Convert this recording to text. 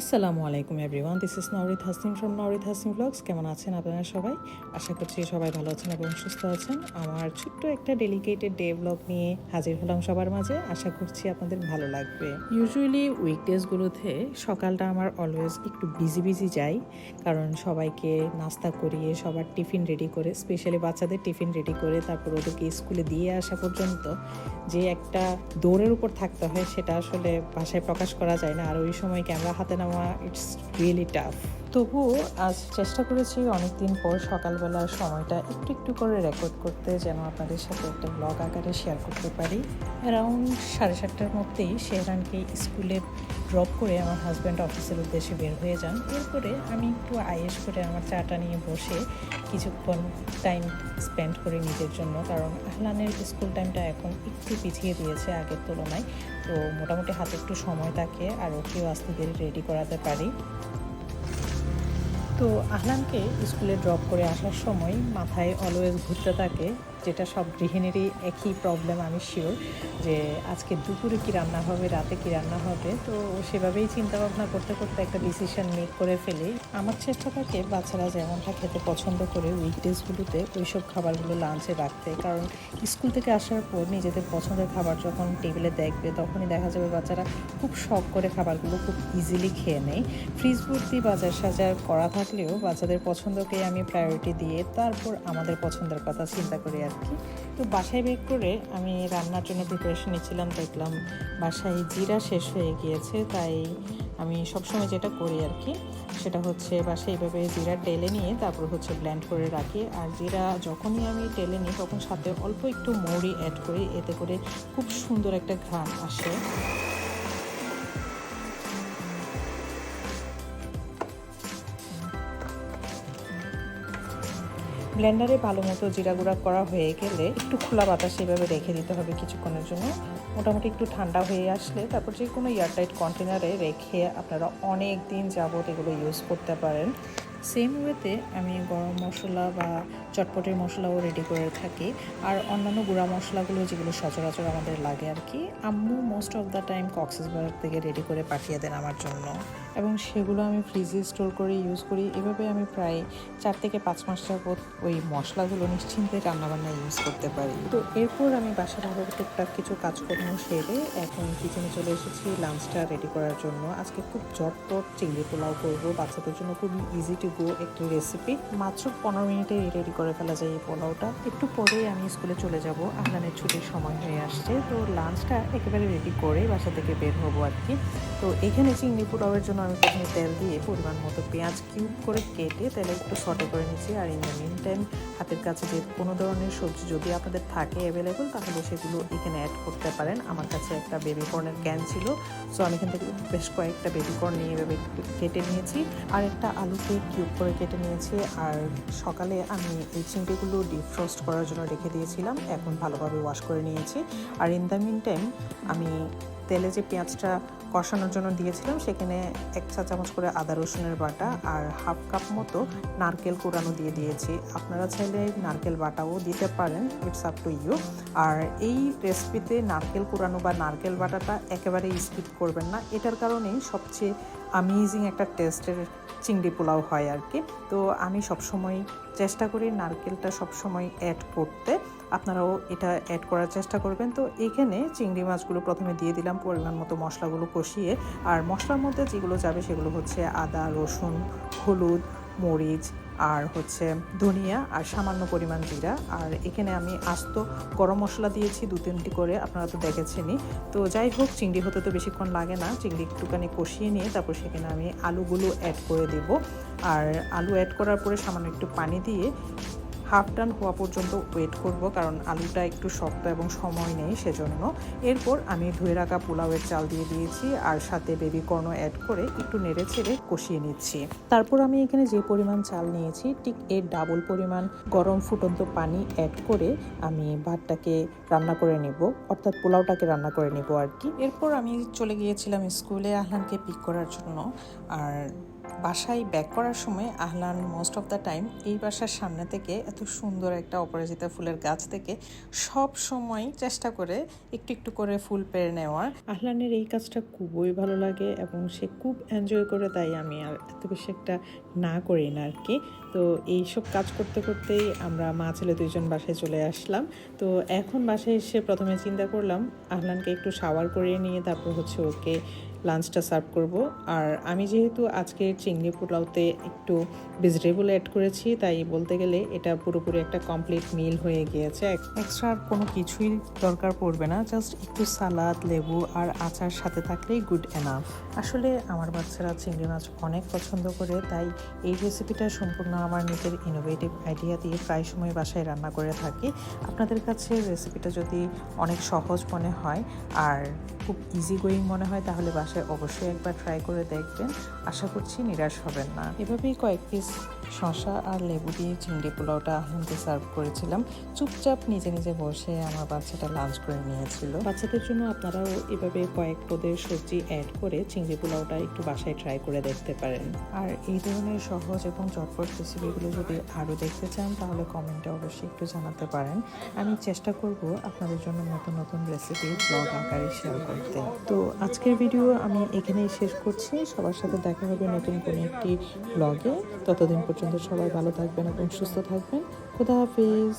আসসালামু আলাইকুম everyone this is Norit Hashim from Norit Hashim vlogs কেমন আছেন আপনারা সবাই? আশা করছি সবাই ভালো আছেন এবং সুস্থ আছেন। আমার ছোট্ট একটা ডেলিকেটেড ডে ব্লগ নিয়ে হাজির হলাম সবার মাঝে। আশা করছি আপনাদের ভালো লাগবে। ইউজুয়ালি উইকডেজগুলোতে সকালটা আমার অলওয়েজ একটু বিজি বিজি যাই। কারণ সবাইকে নাস্তা করিয়ে, সবার টিফিন রেডি করে স্পেশালি বাচ্চাদের টিফিন রেডি করে, তারপর ওদেরকে স্কুলে দিয়ে আসা পর্যন্ত যে একটা দৌড়ের উপর থাকতে হয়, সেটা আসলে ভাষায় প্রকাশ করা যায় না। আর ওই সময় ক্যামেরা হাতে Okinawa, it's really tough. তবুও আজ চেষ্টা করেছি অনেকদিন পর সকালবেলার সময়টা একটু একটু করে রেকর্ড করতে যেন আপনাদের সাথে একটা ব্লগ আকারে শেয়ার করতে পারি। অ্যারাউন্ড সাড়ে সাতটার মধ্যেই শেহরানকে স্কুলে ড্রপ করে আমার হাজব্যান্ড অফিসের উদ্দেশ্যে বের হয়ে যান। এরপরে আমি একটু আয়েস করে আমার চাটা নিয়ে বসে কিছুক্ষণ টাইম স্পেন্ড করি নিজের জন্য। কারণ আহলানের স্কুল টাইমটা এখন একটু পিছিয়ে দিয়েছে আগের তুলনায়। তো মোটামুটি হাতে একটু সময় থাকে আর ওকেও আস্তে ধীরে রেডি করাতে পারি। তো আহলানকে স্কুলে ড্রপ করে আসার সময় মাথায় অলওয়েজ ঘুরতে থাকে। যেটা সব গৃহিণীরই একই প্রবলেম আমি শিওর যে আজকে দুপুরে কি রান্না হবে, রাতে কি রান্না হবে, তো সেভাবেই চিন্তা ভাবনা করতে করতে একটা ডিসিশন মেক করে ফেলি। আমার চেষ্টা থাকে বাচ্চারা যেমনটা খেতে পছন্দ করে উইকডেজগুলোতে ওইসব খাবারগুলো লাঞ্চে রাখতে। কারণ স্কুল থেকে আসার পর নিজেদের পছন্দের খাবার যখন টেবিলে দেখবে, তখনই দেখা যাবে বাচ্চারা খুব শখ করে খাবারগুলো খুব ইজিলি খেয়ে নেয়। ফ্রিজ ভর্তি বাজার সাজার করা থাকলেও বাচ্চাদের পছন্দকে আমি প্রায়োরিটি দিয়ে তারপর আমাদের পছন্দের কথা চিন্তা করি আর কি তো বাসায় বের করে আমি রান্নার জন্য প্রিপারেশন নিচ্ছিলাম, দেখলাম বাসায় জিরা শেষ হয়ে গিয়েছে, তাই আমি সবসময় যেটা করি আর কি সেটা হচ্ছে বাসায় এইভাবে জিরা টেলে নিয়ে তারপর হচ্ছে ব্ল্যান্ড করে রাখি। আর জিরা যখনই আমি টেলে নিই, তখন সাথে অল্প একটু মৌরি অ্যাড করি, এতে করে খুব সুন্দর একটা ঘ্রাণ আসে। ব্লেন্ডারে ভালো মতো জিরা গুঁড়া করা হয়ে গেলে একটু খোলা বাতাস এভাবে রেখে দিতে হবে কিছুক্ষণের জন্য। মোটামুটি একটু ঠান্ডা হয়ে আসলে তারপর যে কোনো এয়ারটাইট কন্টেনারে রেখে আপনারা অনেক দিন যাবত এগুলো ইউজ করতে পারেন। সেম ওয়েতে আমি গরম মশলা বা চটপটের মশলাও রেডি করে থাকি। আর অন্যান্য গুঁড়া মশলাগুলো যেগুলো সচরাচর আমাদের লাগে আর কি আম্মু most of the time Cox's Bazar থেকে রেডি করে পাঠিয়ে দেন আমার জন্য। এবং সেগুলো আমি ফ্রিজে স্টোর করে ইউজ করি। এভাবে আমি প্রায় চার থেকে পাঁচ মাস যাবত ওই মশলাগুলো নিশ্চিন্তে রান্নাবান্না ইউজ করতে পারি। তো এরপর আমি বাসার আরও টুকটাক কিছু কাজকর্ম সেরে এখন কিচেনে চলে এসেছি লাঞ্চটা রেডি করার জন্য। আজকে খুব ঝটপট চিংড়ি পোলাও করব। বাচ্চাদের জন্য খুব ইজি টু গো একটি রেসিপি মাত্র পনেরো মিনিটে রেডি করে ফেলা যায় এই পোলাওটা। একটু পরেই আমি স্কুলে চলে যাব। আহলানের ছুটির সময় হয়ে আসছে। তো লাঞ্চটা একেবারে রেডি করে বাসা থেকে বের হব আর কি। তো এখানে চিংড়ি পোলাওয়ের জন্য আমি প্রথমে তেল দিয়ে পরিমাণ মতো পেঁয়াজ কিউব করে কেটে তেলে একটু সটে করে নিচ্ছি। আর ইন দ্য মিন টাইম হাতের কাছে যে কোনো ধরনের সবজি যদি আপনাদের থাকে অ্যাভেলেবল তাহলে সেগুলো এখানে অ্যাড করতে পারেন। আমার কাছে একটা বেবি কর্নের ক্যান ছিল সো আমি এখান থেকে বেশ কয়েকটা বেবি কর্ন নিয়ে এভাবে কেটে নিয়েছি। আর একটা আলুকে কিউব করে কেটে নিয়েছি। আর সকালে আমি এই চিংড়িগুলো ডিপ ফ্রস্ট করার জন্য রেখে দিয়েছিলাম। এখন ভালোভাবে ওয়াশ করে নিয়েছি। আর ইন দ্য মিন টাইম আমি তেলে যে পেঁয়াজটা কষানোর জন্য দিয়েছিলাম। সেখানে এক চা চামচ করে আদা রসুনের বাটা আর হাফ কাপ মতো নারকেল কোরানো দিয়ে দিয়েছি। আপনারা চাইলে নারকেল বাটাও দিতে পারেন, ইটস আপ টু ইউ। আর এই রেসিপিতে নারকেল কোরানো বা নারকেল বাটাটা একেবারেই স্কিপ করবেন না। এটার কারণেই সবচেয়ে আমেজিং একটা টেস্টের চিংড়ি পোলাও হয় আর কি। তো আমি সবসময় চেষ্টা করি নারকেলটা সবসময় অ্যাড করতে। আপনারাও এটা অ্যাড করার চেষ্টা করবেন। তো এখানে চিংড়ি মাছগুলো প্রথমে দিয়ে দিলাম পরিমাণ মতো মশলাগুলো কষিয়ে। আর মশলার মধ্যে যেগুলো যাবে সেগুলো হচ্ছে আদা, রসুন, হলুদ, মরিচ আর হচ্ছে ধনিয়া আর সামান্য পরিমাণ জিরা। আর এখানে আমি আস্ত গরম মশলা দিয়েছি, দু তিনটি করে, আপনারা তো দেখেছেনই। তো যাই হোক, চিংড়ি হতে তো বেশিক্ষণ লাগে না। চিংড়ি একটুখানি কষিয়ে নিয়ে তারপর সেখানে আমি আলুগুলো অ্যাড করে দেব। আর আলু অ্যাড করার পরে সামান্য একটু পানি দিয়ে হাফ ডান হওয়া পর্যন্ত ওয়েট করব, কারণ আলুটা একটু শক্ত এবং সময় নেই সেজন্য। এরপর আমি ধুয়ে রাখা পোলাওয়ের চাল দিয়ে দিয়েছি, আর সাথে বেবি কর্ন অ্যাড করে একটু নেড়ে ছেড়ে কষিয়ে নিচ্ছি। তারপর আমি এখানে যে পরিমাণ চাল নিয়েছি, ঠিক এর ডাবল পরিমাণ গরম ফুটন্ত পানি অ্যাড করে আমি ভাতটাকে রান্না করে নেব, অর্থাৎ পোলাওটাকে রান্না করে নেব আর কি। এরপর আমি চলে গিয়েছিলাম স্কুলে আহলানকে পিক করার জন্য, আর বাসায় ব্যাক করার সময় আহলান মোস্ট অফ দ্য টাইম এই বাসার সামনে থেকে এত সুন্দর একটা অপরাজিতা ফুলের গাছ থেকে সব সময় চেষ্টা করে একটু একটু করে ফুল পেরে নেওয়ার। আহলানের এই কাজটা খুবই ভালো লাগে এবং সে খুব এনজয় করে, তাই আমি আর এত বেশি একটা না করি না আর কি তো এইসব কাজ করতে করতেই আমরা মা ছেলে দুইজন বাসায় চলে আসলাম। তো এখন বাসায় এসে প্রথমে চিন্তা করলাম, আহলানকে একটু শাওয়ার করিয়ে নিয়ে, তারপর হচ্ছে ওকে লাঞ্চটা সার্ভ করব। আর আমি যেহেতু আজকে চিংড়ি পোলাওতে একটু ভেজিটেবল অ্যাড করেছি, তাই বলতে গেলে এটা পুরোপুরি একটা কমপ্লিট মিল হয়ে গিয়েছে। এক্সট্রা আর কোনো কিছুই দরকার পড়বে না জাস্ট একটু সালাদ লেবু আর আচার সাথে থাকলেই গুড এনাফ আসলে আমার বাচ্চারা চিংড়ি মাছ অনেক পছন্দ করে, তাই এই রেসিপিটা সম্পূর্ণ আমার নিজের ইনোভেটিভ আইডিয়া দিয়ে প্রায় সময় বাসায় রান্না করে থাকি। আপনাদের কাছে রেসিপিটা যদি অনেক সহজ মনে হয় আর খুব ইজি গোয়িং মনে হয়, তাহলে বাসায় অবশ্যই একবার ট্রাই করে দেখবেন। আশা করছি নিরাশ হবেন না। এভাবেই কয়েক পিস শশা আর লেবু দিয়ে চিংড়ি পোলাওটা আহমকে সার্ভ করেছিলাম। চুপচাপ নিজে নিজে বসে আমার বাচ্চাটা লাঞ্চ করে নিয়েছিল। বাচ্চাদের জন্য আপনারাও এভাবে কয়েক পদের সবজি অ্যাড করে চিংড়ি পোলাওটা একটু বাসায় ট্রাই করে দেখতে পারেন। আর এই ধরনের সহজ এবং চটপট রেসিপিগুলো যদি আরও দেখতে চান তাহলে কমেন্টে অবশ্যই একটু জানাতে পারেন। আমি চেষ্টা করব আপনাদের জন্য নতুন নতুন রেসিপি ব্লগ আকারে শেয়ার করতে। তো আজকের ভিডিও আমি এখানেই শেষ করছি। সবার সাথে দেখা হবে নতুন কোনো একটি ব্লগে ততদিন পর্যন্ত সবাই ভালো থাকবেন এবং সুস্থ থাকবেন। খুদা হাফিজ।